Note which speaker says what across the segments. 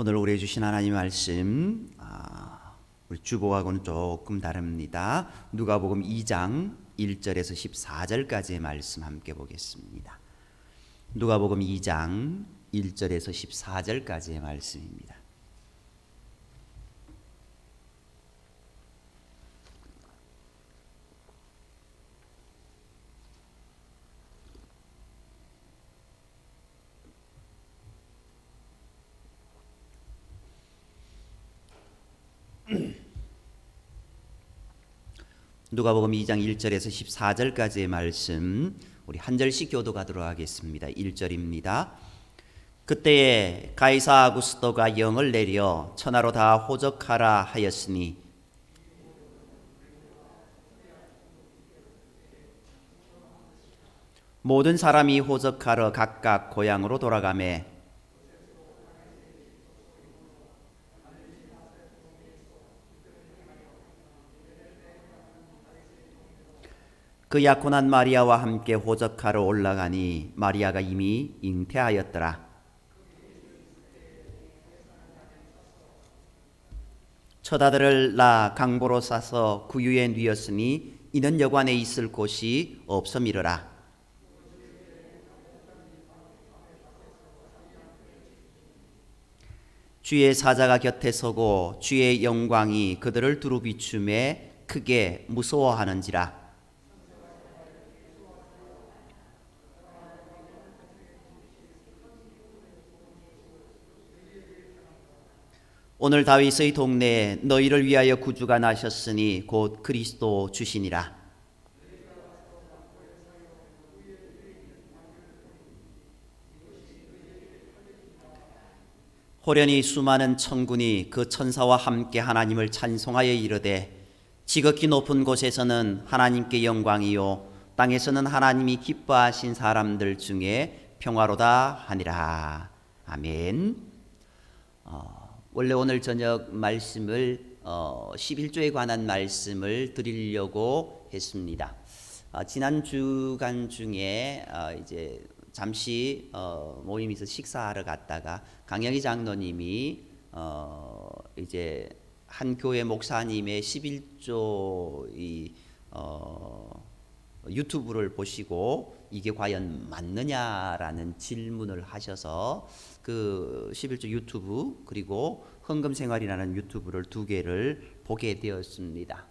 Speaker 1: 오늘 우리 주신 하나님 말씀 아, 우리 주보하고는 조금 다릅니다. 누가복음 2장 1절에서 14절까지의 말씀 함께 보겠습니다. 누가복음 2장 1절에서 14절까지의 말씀입니다. 누가복음 2장 1절에서 14절까지의 말씀 우리 한 절씩 교도가도록 하겠습니다. 1절입니다. 그때에 가이사 아구스토가 영을 내려 천하로 다 호적하라 하였으니 모든 사람이 호적하러 각각 고향으로 돌아가매 그 약혼한 마리아와 함께 호적하러 올라가니 마리아가 이미 잉태하였더라. 첫 아들을 낳아 강보로 싸서 구유에 뉘었으니 이는 여관에 있을 곳이 없음이러라. 주의 사자가 곁에 서고 주의 영광이 그들을 두루 비춤에 크게 무서워하는지라. 오늘 다윗의 동네에 너희를 위하여 구주가 나셨으니 곧 그리스도 주시니라. 호련히 수많은 천군이 그 천사와 함께 하나님을 찬송하여 이르되 지극히 높은 곳에서는 하나님께 영광이요 땅에서는 하나님이 기뻐하신 사람들 중에 평화로다 하니라. 아멘. 어, 원래 오늘 저녁 말씀을 어, 11조에 관한 말씀을 드리려고 했습니다. 어, 지난 주간 중에 어, 이제 잠시 어, 모임에서 식사하러 갔다가 강영희 장로님이 어, 이제 한 교회 목사님의 11조 이 어, 유튜브를 보시고 이게 과연 맞느냐라는 질문을 하셔서 그 11조 유튜브 그리고 헌금 생활이라는 유튜브를 두 개를 보게 되었습니다.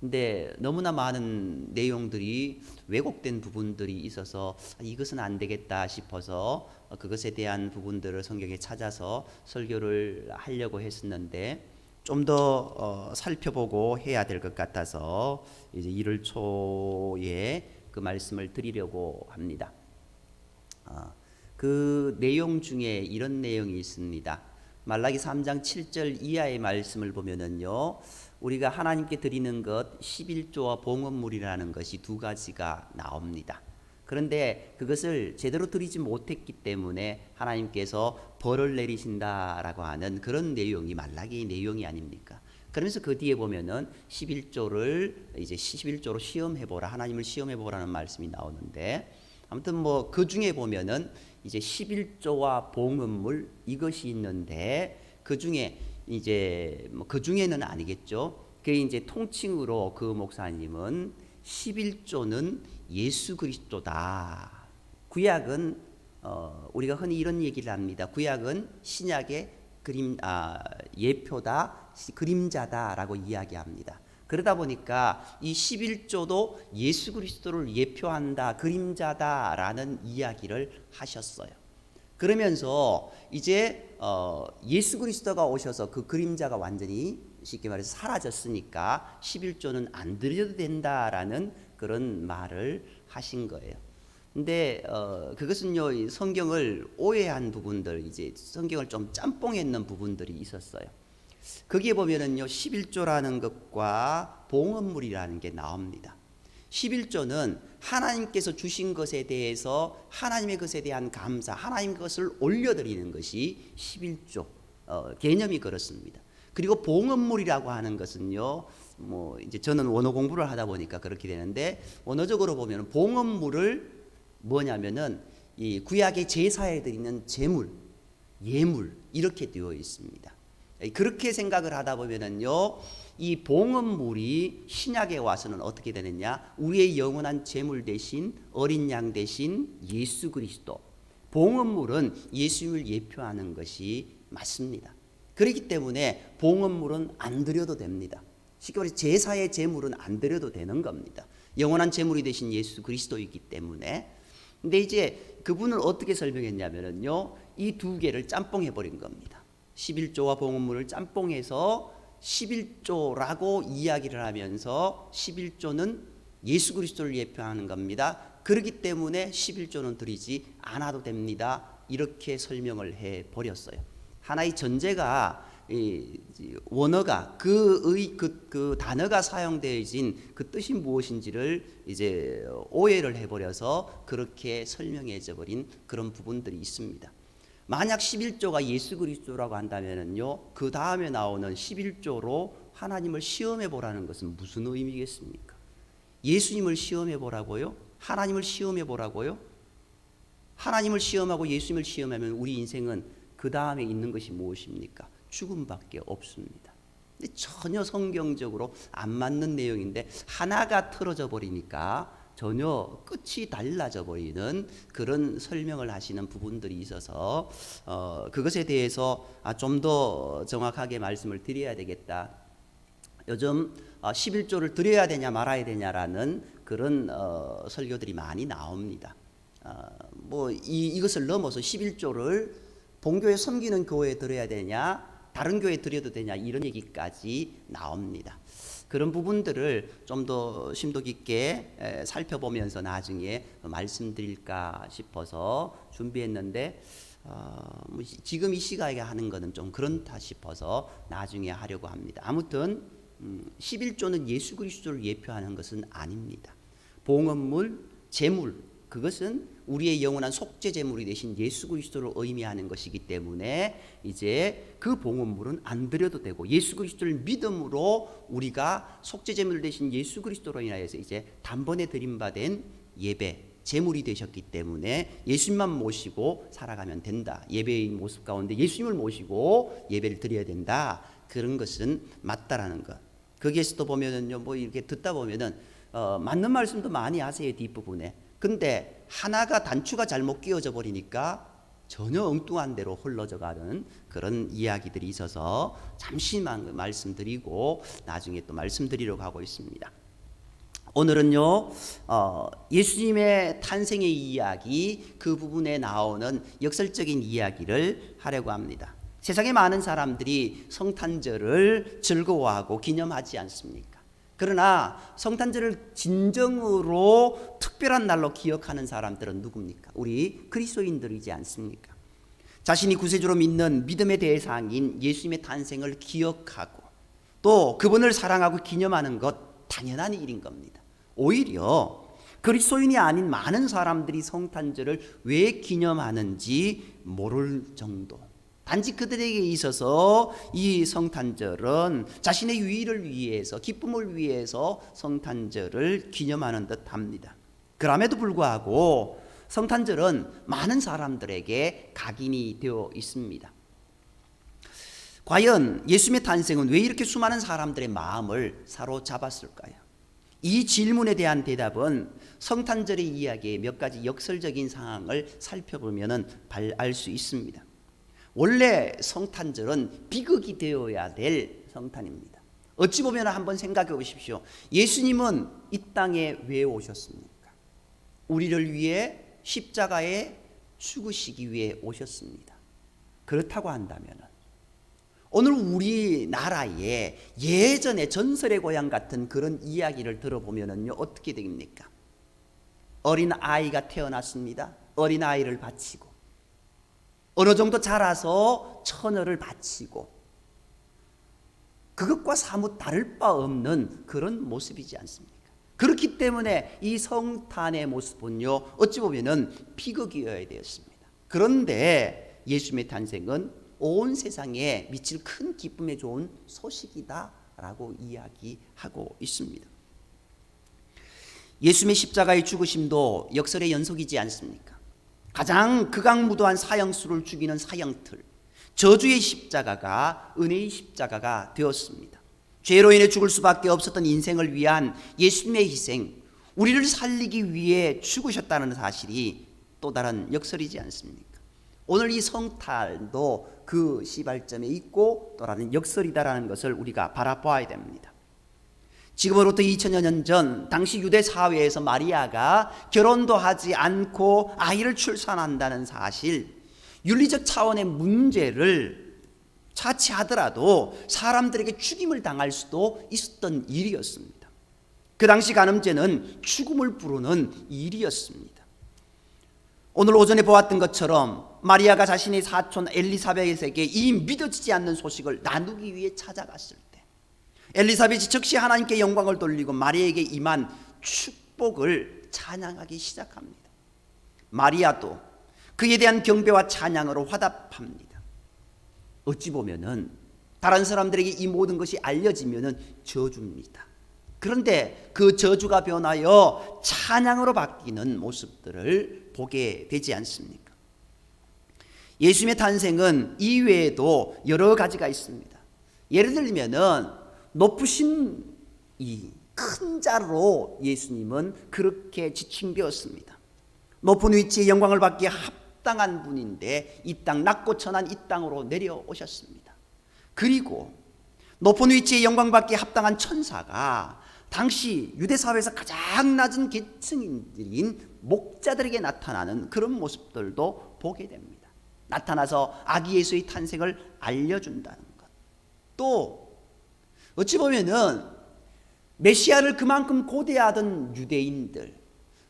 Speaker 1: 근데 너무나 많은 내용들이 왜곡된 부분들이 있어서 이것은 안 되겠다 싶어서 그것에 대한 부분들을 성경에 찾아서 설교를 하려고 했었는데 좀더 어, 살펴보고 해야 될 것 같아서 이제 1월 초에 그 말씀을 드리려고 합니다. 어, 그 내용 중에 이런 내용이 있습니다. 말라기 3장 7절 이하의 말씀을 보면은요. 우리가 하나님께 드리는 것 11조와 봉헌물이라는 것이 두 가지가 나옵니다. 그런데 그것을 제대로 드리지 못했기 때문에 하나님께서 벌을 내리신다라고 하는 그런 내용이 말라기 내용이 아닙니까? 그러면서 그 뒤에 보면은 11조를 이제 11조로 시험해 보라. 하나님을 시험해 보라는 말씀이 나오는데 아무튼 뭐 그 중에 보면은 이제 11조와 봉헌물 이것이 있는데 그 중에 이제 뭐 그 중에는 아니겠죠. 그 이제 통칭으로 그 목사님은 11조는 예수 그리스도다. 구약은 어, 우리가 흔히 이런 얘기를 합니다. 구약은 신약의 그림 아, 예표다, 그림자다라고 이야기합니다. 그러다 보니까 이 11조도 예수 그리스도를 예표한다, 그림자다라는 이야기를 하셨어요. 그러면서 이제 어, 예수 그리스도가 오셔서 그 그림자가 완전히 쉽게 말해서 사라졌으니까 11조는 안 드려도 된다라는 그런 말을 하신 거예요. 근데 어, 그것은요 성경을 오해한 부분들 이제 성경을 좀 짬뽕했는 부분들이 있었어요. 거기에 보면은요 11조라는 것과 봉헌물이라는 게 나옵니다. 11조는 하나님께서 주신 것에 대해서 하나님의 것에 대한 감사, 하나님 것을 올려드리는 것이 11조 어, 개념이 그렇습니다. 그리고 봉헌물이라고 하는 것은요, 뭐 이제 저는 원어 공부를 하다 보니까 그렇게 되는데 원어적으로 보면 봉헌물을 뭐냐면은 이 구약의 제사에 드리는 제물, 예물 이렇게 되어 있습니다. 그렇게 생각을 하다 보면은요, 이 봉헌물이 신약에 와서는 어떻게 되느냐? 우리의 영원한 제물 대신 어린 양 대신 예수 그리스도. 봉헌물은 예수님을 예표하는 것이 맞습니다. 그렇기 때문에 봉헌물은 안 드려도 됩니다. 쉽게 말해 제사의 제물은 안 드려도 되는 겁니다. 영원한 제물이 되신 예수 그리스도이기 때문에. 근데 이제 그분은 어떻게 설명했냐면은요. 이 두 개를 짬뽕해 버린 겁니다. 11조와 봉헌물을 짬뽕해서 11조라고 이야기를 하면서 11조는 예수 그리스도를 예표하는 겁니다. 그렇기 때문에 11조는 드리지 않아도 됩니다. 이렇게 설명을 해 버렸어요. 하나의 전제가 이 원어가 그의 그, 그 단어가 사용되어진 그 뜻이 무엇인지를 이제 오해를 해버려서 그렇게 설명해져 버린 그런 부분들이 있습니다. 만약 11조가 예수 그리스도라고 한다면은요, 그 다음에 나오는 11조로 하나님을 시험해 보라는 것은 무슨 의미겠습니까? 예수님을 시험해 보라고요? 하나님을 시험해 보라고요? 하나님을 시험하고 예수님을 시험하면 우리 인생은 그 다음에 있는 것이 무엇입니까? 죽음밖에 없습니다. 근데 전혀 성경적으로 안 맞는 내용인데 하나가 틀어져 버리니까 전혀 끝이 달라져 버리는 그런 설명을 하시는 부분들이 있어서 어, 그것에 대해서 아, 좀 더 정확하게 말씀을 드려야 되겠다. 요즘 어, 11조를 드려야 되냐 말아야 되냐라는 그런 어, 설교들이 많이 나옵니다. 어, 뭐 이, 이것을 넘어서 11조를 본교에 섬기는 교회에 드려야 되냐 다른 교회에 드려도 되냐 이런 얘기까지 나옵니다. 그런 부분들을 좀 더 심도 깊게 에, 살펴보면서 나중에 말씀드릴까 싶어서 준비했는데 어, 뭐 시- 지금 이 시간에 하는 거는 좀 그렇다 싶어서 나중에 하려고 합니다. 아무튼 음, 11조는 예수 그리스도를 예표하는 것은 아닙니다. 봉헌물, 제물 그것은 우리의 영원한 속죄 제물이 되신 예수 그리스도를 의미하는 것이기 때문에 이제 그 봉헌물은 안 드려도 되고 예수 그리스도를 믿음으로 우리가 속죄 제물 되신 예수 그리스도로 인하여서 이제 단번에 드림받은 예배 제물이 되셨기 때문에 예수님만 모시고 살아가면 된다. 예배의 모습 가운데 예수님을 모시고 예배를 드려야 된다. 그런 것은 맞다라는 것. 거기에서도 보면은요, 뭐 이렇게 듣다 보면은 어, 맞는 말씀도 많이 하세요 뒷부분에. 근데 하나가 단추가 잘못 끼워져 버리니까 전혀 엉뚱한 대로 흘러져 가는 그런 이야기들이 있어서 잠시만 말씀드리고 나중에 또 말씀드리려고 하고 있습니다. 오늘은요, 어, 예수님의 탄생의 이야기 그 부분에 나오는 역설적인 이야기를 하려고 합니다. 세상에 많은 사람들이 성탄절을 즐거워하고 기념하지 않습니까? 그러나 성탄절을 진정으로 특별한 날로 기억하는 사람들은 누굽니까? 우리 그리스도인들이지 않습니까? 자신이 구세주로 믿는 믿음의 대상인 예수님의 탄생을 기억하고 또 그분을 사랑하고 기념하는 것 당연한 일인 겁니다. 오히려 그리스도인이 아닌 많은 사람들이 성탄절을 왜 기념하는지 모를 정도. 단지 그들에게 있어서 이 성탄절은 자신의 유의를 위해서 기쁨을 위해서 성탄절을 기념하는 듯합니다. 그럼에도 불구하고 성탄절은 많은 사람들에게 각인이 되어 있습니다. 과연 예수님의 탄생은 왜 이렇게 수많은 사람들의 마음을 사로잡았을까요? 이 질문에 대한 대답은 성탄절의 이야기의 몇 가지 역설적인 상황을 살펴보면 알 수 있습니다. 원래 성탄절은 비극이 되어야 될 성탄입니다. 어찌 보면 한번 생각해 보십시오. 예수님은 이 땅에 왜 오셨습니까? 우리를 위해 십자가에 죽으시기 위해 오셨습니다. 그렇다고 한다면 오늘 우리나라에 예전에 전설의 고향 같은 그런 이야기를 들어보면은요 어떻게 됩니까? 어린 아이가 태어났습니다. 어린 아이를 바치고 어느 정도 자라서 처녀를 바치고 그것과 사뭇 다를 바 없는 그런 모습이지 않습니까? 그렇기 때문에 이 성탄의 모습은요 어찌 보면은 비극이어야 되었습니다. 그런데 예수님의 탄생은 온 세상에 미칠 큰 기쁨에 좋은 소식이다라고 이야기하고 있습니다. 예수님의 십자가의 죽으심도 역설의 연속이지 않습니까? 가장 극악무도한 사형수를 죽이는 사형틀 저주의 십자가가 은혜의 십자가가 되었습니다. 죄로 인해 죽을 수밖에 없었던 인생을 위한 예수님의 희생, 우리를 살리기 위해 죽으셨다는 사실이 또 다른 역설이지 않습니까? 오늘 이 성탈도 그 시발점에 있고 또 다른 역설이다라는 것을 우리가 바라봐야 됩니다. 지금으로부터 2000여 년전 당시 유대 사회에서 마리아가 결혼도 하지 않고 아이를 출산한다는 사실, 윤리적 차원의 문제를 차치하더라도 사람들에게 죽임을 당할 수도 있었던 일이었습니다. 그 당시 간음죄는 죽음을 부르는 일이었습니다. 오늘 오전에 보았던 것처럼 마리아가 자신의 사촌 엘리사벳에게 이 믿어지지 않는 소식을 나누기 위해 찾아갔을 때 엘리사벳이 즉시 하나님께 영광을 돌리고 마리아에게 임한 축복을 찬양하기 시작합니다. 마리아도 그에 대한 경배와 찬양으로 화답합니다. 어찌 보면은 다른 사람들에게 이 모든 것이 알려지면은 저주입니다. 그런데 그 저주가 변하여 찬양으로 바뀌는 모습들을 보게 되지 않습니까? 예수님의 탄생은 이외에도 여러 가지가 있습니다. 예를 들면은 높으신 이 큰 자로 예수님은 그렇게 지칭되었습니다. 높은 위치에 영광을 받기에 합당한 분인데 이 땅 낮고 천한 이 땅으로 내려오셨습니다. 그리고 높은 위치에 영광 받기에 합당한 천사가 당시 유대 사회에서 가장 낮은 계층인들인 목자들에게 나타나는 그런 모습들도 보게 됩니다. 나타나서 아기 예수의 탄생을 알려준다는 것. 또 어찌 보면은 메시아를 그만큼 고대하던 유대인들,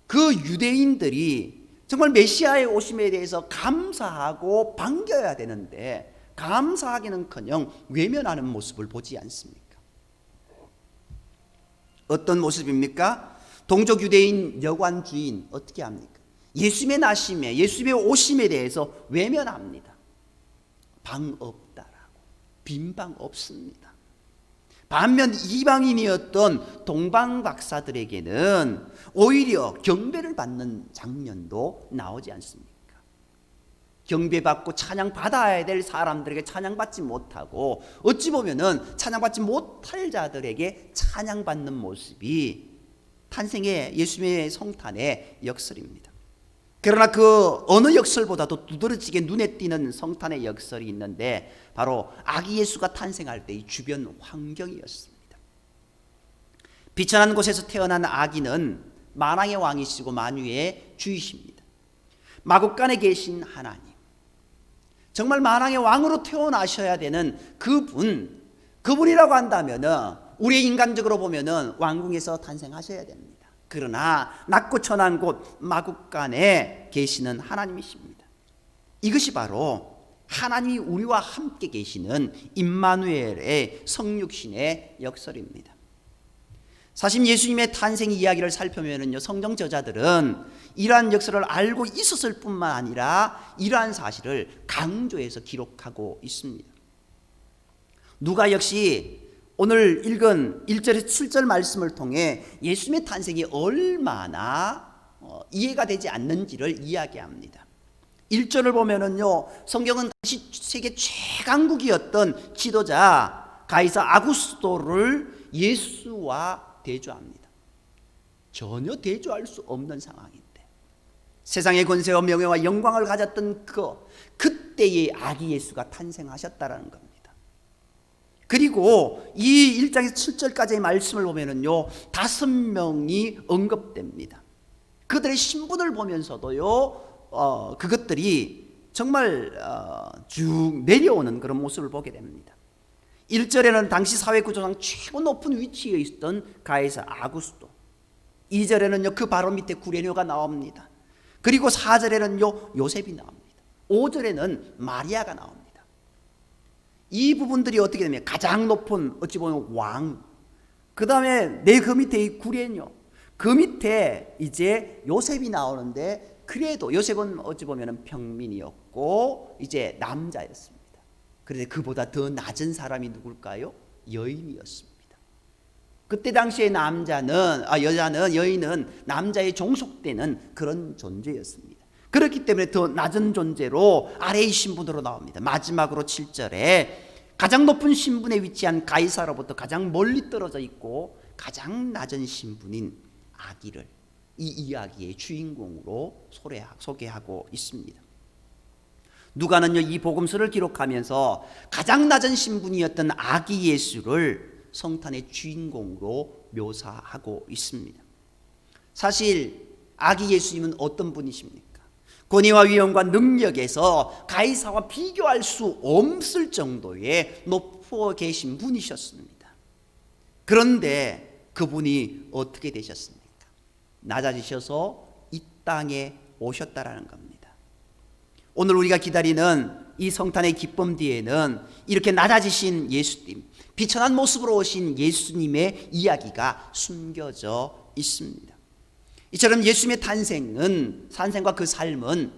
Speaker 1: 그 유대인들이 정말 메시아의 오심에 대해서 감사하고 반겨야 되는데 감사하기는커녕 외면하는 모습을 보지 않습니까? 어떤 모습입니까? 동족 유대인 여관 주인 어떻게 합니까? 예수님의 나심에 예수님의 오심에 대해서 외면합니다. 방 없다라고 빈방 없습니다. 반면 이방인이었던 동방 박사들에게는 오히려 경배를 받는 장면도 나오지 않습니까? 경배받고 찬양 받아야 될 사람들에게 찬양받지 못하고 어찌 보면은 찬양받지 못할 자들에게 찬양받는 모습이 탄생의 예수님의 성탄의 역설입니다. 그러나 그 어느 역설보다도 두드러지게 눈에 띄는 성탄의 역설이 있는데 바로 아기 예수가 탄생할 때의 주변 환경이었습니다. 비천한 곳에서 태어난 아기는 만왕의 왕이시고 만유의 주이십니다. 마국간에 계신 하나님. 정말 만왕의 왕으로 태어나셔야 되는 그분, 그분이라고 한다면은 우리 인간적으로 보면은 왕궁에서 탄생하셔야 됩니다. 그러나 낮고 천한 곳 마국간에 계시는 하나님이십니다. 이것이 바로 하나님이 우리와 함께 계시는 임마누엘의 성육신의 역설입니다. 사실 예수님의 탄생 이야기를 살펴면은요 성경 저자들은 이러한 역설을 알고 있었을 뿐만 아니라 이러한 사실을 강조해서 기록하고 있습니다. 누가 역시 오늘 읽은 1절에서 7절 말씀을 통해 예수님의 탄생이 얼마나 어, 이해가 되지 않는지를 이야기합니다. 1절을 보면은요, 성경은 당시 세계 최강국이었던 지도자 가이사 아구스도를 예수와 대조합니다. 전혀 대조할 수 없는 상황인데 세상의 권세와 명예와 영광을 가졌던 그 그때의 아기 예수가 탄생하셨다라는 겁니다. 그리고 이 1장에서 7절까지의 말씀을 보면은요, 다섯 명이 언급됩니다. 그들의 신분을 보면서도요, 어, 그것들이 정말 어, 쭉 내려오는 그런 모습을 보게 됩니다. 1절에는 당시 사회 구조상 최고 높은 위치에 있던 가이사 아구스도. 2절에는요, 그 바로 밑에 구레뇨가 나옵니다. 그리고 4절에는요, 요셉이 나옵니다. 5절에는 마리아가 나옵니다. 이 부분들이 어떻게 되면 가장 높은 어찌 보면 왕. 그 다음에 내 그 밑에 이 구레뇨. 그 밑에 이제 요셉이 나오는데 그래도 요셉은 어찌 보면 평민이었고 이제 남자였습니다. 그런데 그보다 더 낮은 사람이 누굴까요? 여인이었습니다. 그때 당시에 남자는 아 여자는 여인은 남자의 종속되는 그런 존재였습니다. 그렇기 때문에 더 낮은 존재로 아래의 신분으로 나옵니다. 마지막으로 7절에 가장 높은 신분에 위치한 가이사로부터 가장 멀리 떨어져 있고 가장 낮은 신분인 아기를 이 이야기의 주인공으로 소개하고 있습니다. 누가는요 이 복음서를 기록하면서 가장 낮은 신분이었던 아기 예수를 성탄의 주인공으로 묘사하고 있습니다. 사실 아기 예수님은 어떤 분이십니까? 권위와 위엄과 능력에서 가이사와 비교할 수 없을 정도의 높어 계신 분이셨습니다. 그런데 그분이 어떻게 되셨습니까? 낮아지셔서 이 땅에 오셨다라는 겁니다. 오늘 우리가 기다리는 이 성탄의 기쁨 뒤에는 이렇게 낮아지신 예수님, 비천한 모습으로 오신 예수님의 이야기가 숨겨져 있습니다. 이처럼 예수님의 탄생은 탄생과 그 삶은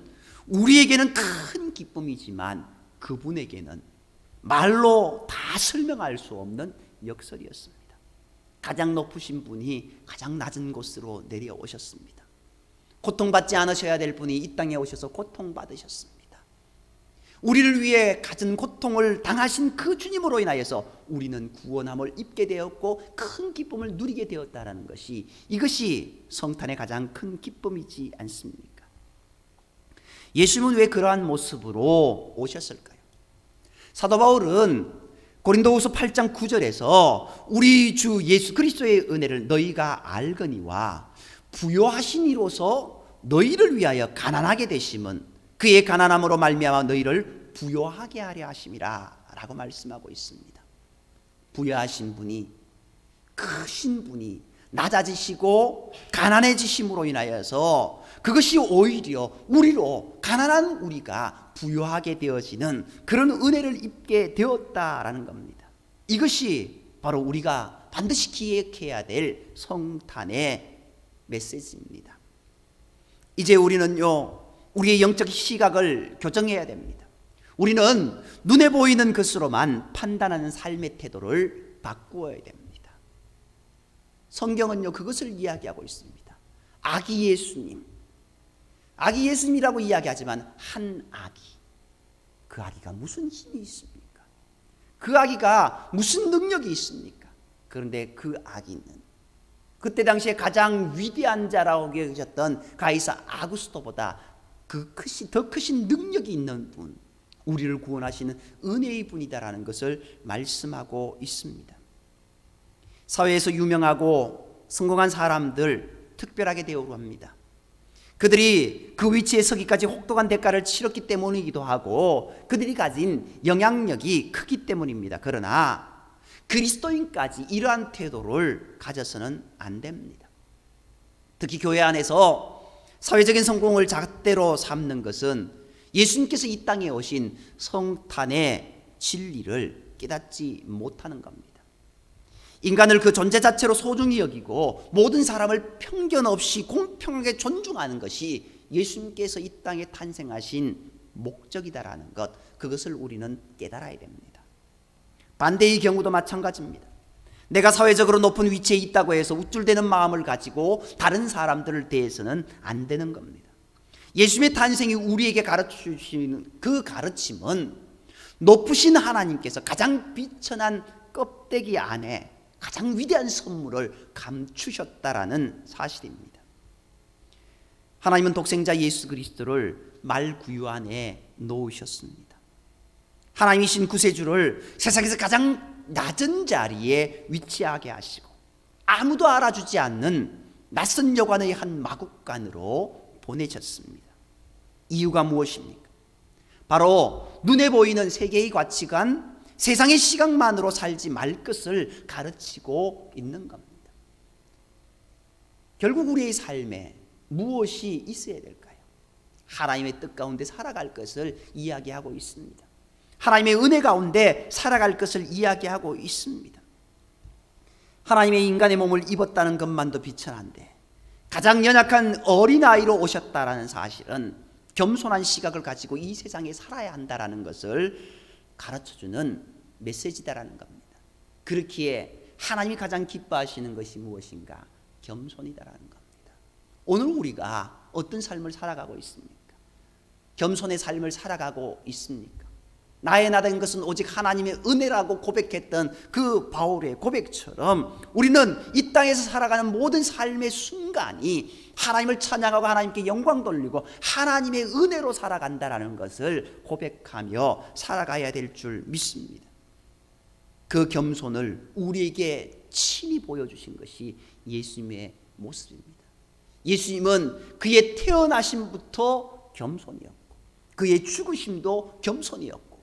Speaker 1: 우리에게는 큰 기쁨이지만 그분에게는 말로 다 설명할 수 없는 역설이었습니다. 가장 높으신 분이 가장 낮은 곳으로 내려오셨습니다. 고통받지 않으셔야 될 분이 이 땅에 오셔서 고통받으셨습니다. 우리를 위해 가진 고통을 당하신 그 주님으로 인하여서 우리는 구원함을 입게 되었고 큰 기쁨을 누리게 되었다라는 것이 이것이 성탄의 가장 큰 기쁨이지 않습니까? 예수님은 왜 그러한 모습으로 오셨을까요? 사도 바울은 고린도후서 8장 9절에서 우리 주 예수 그리스도의 은혜를 너희가 알거니와 부요하신 이로서 너희를 위하여 가난하게 되심은 그의 가난함으로 말미암아 너희를 부요하게 하려 하심이라라고 말씀하고 있습니다. 부요하신 분이 크신 분이 낮아지시고 가난해지심으로 인하여서 그것이 오히려 우리로 가난한 우리가 부유하게 되어지는 그런 은혜를 입게 되었다라는 겁니다. 이것이 바로 우리가 반드시 기억해야 될 성탄의 메시지입니다. 이제 우리는요, 우리의 영적 시각을 교정해야 됩니다. 우리는 눈에 보이는 것으로만 판단하는 삶의 태도를 바꾸어야 됩니다. 성경은요, 그것을 이야기하고 있습니다. 아기 예수님. 아기 예수님이라고 이야기하지만 한 아기. 그 아기가 무슨 힘이 있습니까? 그 아기가 무슨 능력이 있습니까? 그런데 그 아기는 그때 당시에 가장 위대한 자라고 여겨졌던 가이사 아구스토보다 그 크신 더 크신 능력이 있는 분, 우리를 구원하시는 은혜의 분이다라는 것을 말씀하고 있습니다. 사회에서 유명하고 성공한 사람들 특별하게 대우합니다. 그들이 그 위치에 서기까지 혹독한 대가를 치렀기 때문이기도 하고 그들이 가진 영향력이 크기 때문입니다. 그러나 그리스도인까지 이러한 태도를 가져서는 안 됩니다. 특히 교회 안에서 사회적인 성공을 잣대로 삼는 것은 예수님께서 이 땅에 오신 성탄의 진리를 깨닫지 못하는 겁니다. 인간을 그 존재 자체로 소중히 여기고 모든 사람을 편견 없이 공평하게 존중하는 것이 예수님께서 이 땅에 탄생하신 목적이다라는 것, 그것을 우리는 깨달아야 됩니다. 반대의 경우도 마찬가지입니다. 내가 사회적으로 높은 위치에 있다고 해서 우쭐대는 마음을 가지고 다른 사람들을 대해서는 안 되는 겁니다. 예수님의 탄생이 우리에게 가르쳐 주시는 그 가르침은 높으신 하나님께서 가장 비천한 껍데기 안에 가장 위대한 선물을 감추셨다라는 사실입니다. 하나님은 독생자 예수 그리스도를 말구유 안에 놓으셨습니다. 하나님이신 구세주를 세상에서 가장 낮은 자리에 위치하게 하시고 아무도 알아주지 않는 낯선 여관의 한 마국간으로 보내셨습니다. 이유가 무엇입니까? 바로 눈에 보이는 세계의 가치관, 세상의 시각만으로 살지 말 것을 가르치고 있는 겁니다. 결국 우리의 삶에 무엇이 있어야 될까요? 하나님의 뜻 가운데 살아갈 것을 이야기하고 있습니다. 하나님의 은혜 가운데 살아갈 것을 이야기하고 있습니다. 하나님의 인간의 몸을 입었다는 것만도 비천한데 가장 연약한 어린아이로 오셨다라는 사실은 겸손한 시각을 가지고 이 세상에 살아야 한다라는 것을 가르쳐주는 메시지다라는 겁니다. 그렇기에 하나님이 가장 기뻐하시는 것이 무엇인가? 겸손이다라는 겁니다. 오늘 우리가 어떤 삶을 살아가고 있습니까? 겸손의 삶을 살아가고 있습니까? 나의 나된 것은 오직 하나님의 은혜라고 고백했던 그 바울의 고백처럼 우리는 이 땅에서 살아가는 모든 삶의 순간이 하나님을 찬양하고 하나님께 영광 돌리고 하나님의 은혜로 살아간다라는 것을 고백하며 살아가야 될 줄 믿습니다. 그 겸손을 우리에게 친히 보여주신 것이 예수님의 모습입니다. 예수님은 그의 태어나심부터 겸손이었고 그의 죽으심도 겸손이었고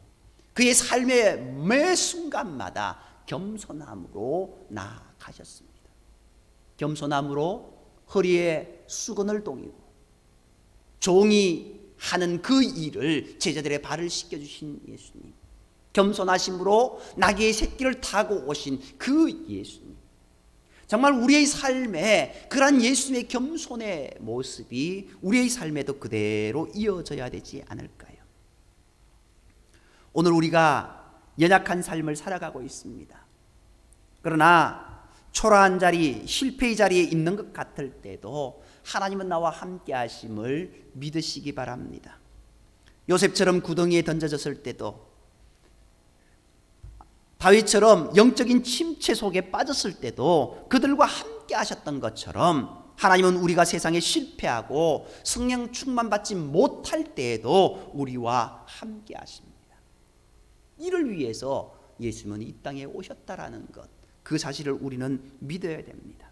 Speaker 1: 그의 삶의 매 순간마다 겸손함으로 나아가셨습니다. 겸손함으로 허리에 수건을 동이고 종이 하는 그 일을 제자들의 발을 씻겨 주신 예수님. 겸손하심으로 나귀의 새끼를 타고 오신 그 예수님. 정말 우리의 삶에 그러한 예수님의 겸손의 모습이 우리의 삶에도 그대로 이어져야 되지 않을까요? 오늘 우리가 연약한 삶을 살아가고 있습니다. 그러나 초라한 자리, 실패의 자리에 있는 것 같을 때도 하나님은 나와 함께 하심을 믿으시기 바랍니다. 요셉처럼 구덩이에 던져졌을 때도 다윗처럼 영적인 침체 속에 빠졌을 때도 그들과 함께 하셨던 것처럼 하나님은 우리가 세상에 실패하고 성령 충만받지 못할 때에도 우리와 함께 하십니다. 이를 위해서 예수님은 이 땅에 오셨다라는 것, 그 사실을 우리는 믿어야 됩니다.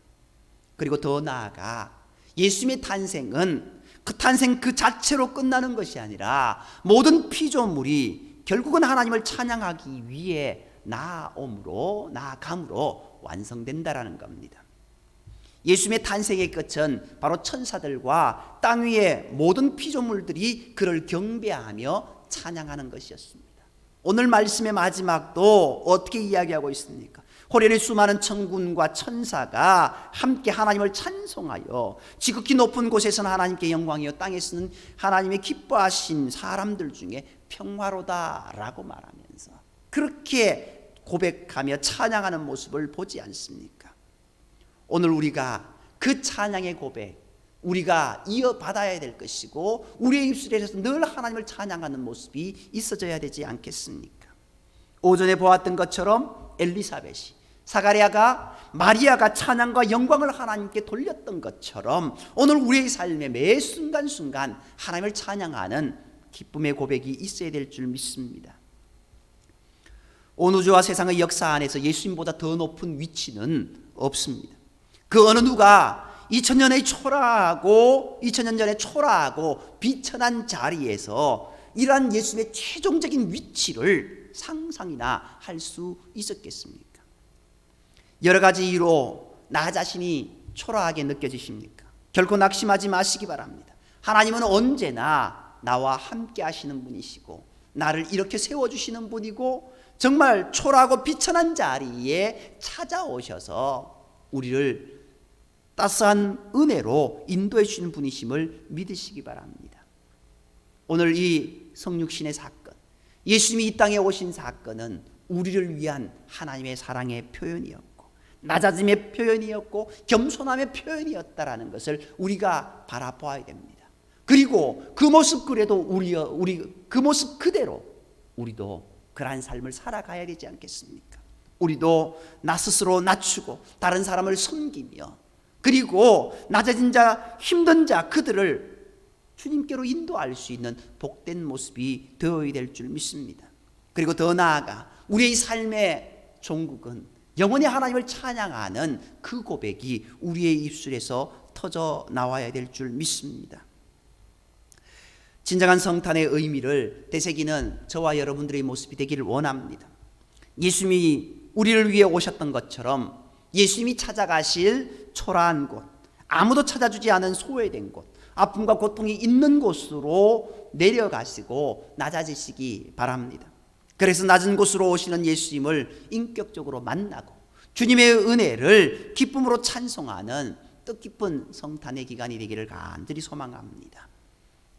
Speaker 1: 그리고 더 나아가 예수님의 탄생은 그 탄생 그 자체로 끝나는 것이 아니라 모든 피조물이 결국은 하나님을 찬양하기 위해 나옴으로 나아감으로 완성된다라는 겁니다. 예수님의 탄생의 끝은 바로 천사들과 땅 위의 모든 피조물들이 그를 경배하며 찬양하는 것이었습니다. 오늘 말씀의 마지막도 어떻게 이야기하고 있습니까? 호련의 수많은 천군과 천사가 함께 하나님을 찬송하여 지극히 높은 곳에서는 하나님께 영광이요 땅에서는 하나님의 기뻐하신 사람들 중에 평화로다라고 말하면서 그렇게 고백하며 찬양하는 모습을 보지 않습니까? 오늘 우리가 그 찬양의 고백 우리가 이어받아야 될 것이고 우리의 입술에서 늘 하나님을 찬양하는 모습이 있어져야 되지 않겠습니까? 오전에 보았던 것처럼 엘리사벳이 사가랴가 마리아가 찬양과 영광을 하나님께 돌렸던 것처럼 오늘 우리의 삶의 매 순간순간 하나님을 찬양하는 기쁨의 고백이 있어야 될 줄 믿습니다. 온 우주와 세상의 역사 안에서 예수님보다 더 높은 위치는 없습니다. 그 어느 누가 2000년의 초라하고 2000년 전에 초라하고 비천한 자리에서 이러한 예수님의 최종적인 위치를 상상이나 할 수 있었겠습니까? 여러 가지 이유로 나 자신이 초라하게 느껴지십니까? 결코 낙심하지 마시기 바랍니다. 하나님은 언제나 나와 함께 하시는 분이시고 나를 이렇게 세워 주시는 분이고 정말 초라하고 비천한 자리에 찾아오셔서 우리를 따스한 은혜로 인도해 주시는 분이심을 믿으시기 바랍니다. 오늘 이 성육신의 사건, 예수님이 이 땅에 오신 사건은 우리를 위한 하나님의 사랑의 표현이었고 낮아짐의 표현이었고 겸손함의 표현이었다라는 것을 우리가 바라보아야 됩니다. 그리고 그 모습 그래도 우리 우리 그 모습 그대로 우리도 그러한 삶을 살아가야 되지 않겠습니까? 우리도 나 스스로 낮추고 다른 사람을 섬기며 그리고 낮아진 자, 힘든 자, 그들을 주님께로 인도할 수 있는 복된 모습이 되어야 될 줄 믿습니다. 그리고 더 나아가 우리의 삶의 종국은 영원히 하나님을 찬양하는 그 고백이 우리의 입술에서 터져 나와야 될 줄 믿습니다. 진정한 성탄의 의미를 되새기는 저와 여러분들의 모습이 되기를 원합니다. 예수님이 우리를 위해 오셨던 것처럼 예수님이 찾아가실 초라한 곳, 아무도 찾아주지 않은 소외된 곳, 아픔과 고통이 있는 곳으로 내려가시고 낮아지시기 바랍니다. 그래서 낮은 곳으로 오시는 예수님을 인격적으로 만나고 주님의 은혜를 기쁨으로 찬송하는 뜻깊은 성탄의 기간이 되기를 간절히 소망합니다.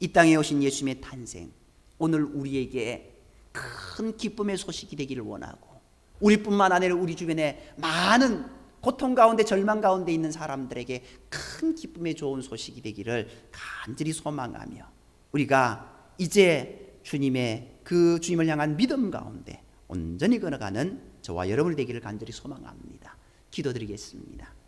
Speaker 1: 이 땅에 오신 예수님의 탄생, 오늘 우리에게 큰 기쁨의 소식이 되기를 원하고 우리뿐만 아니라 우리 주변에 많은 고통 가운데 절망 가운데 있는 사람들에게 큰 기쁨의 좋은 소식이 되기를 간절히 소망하며 우리가 이제 주님의 그 주님을 향한 믿음 가운데 온전히 걸어가는 저와 여러분이 되기를 간절히 소망합니다. 기도드리겠습니다.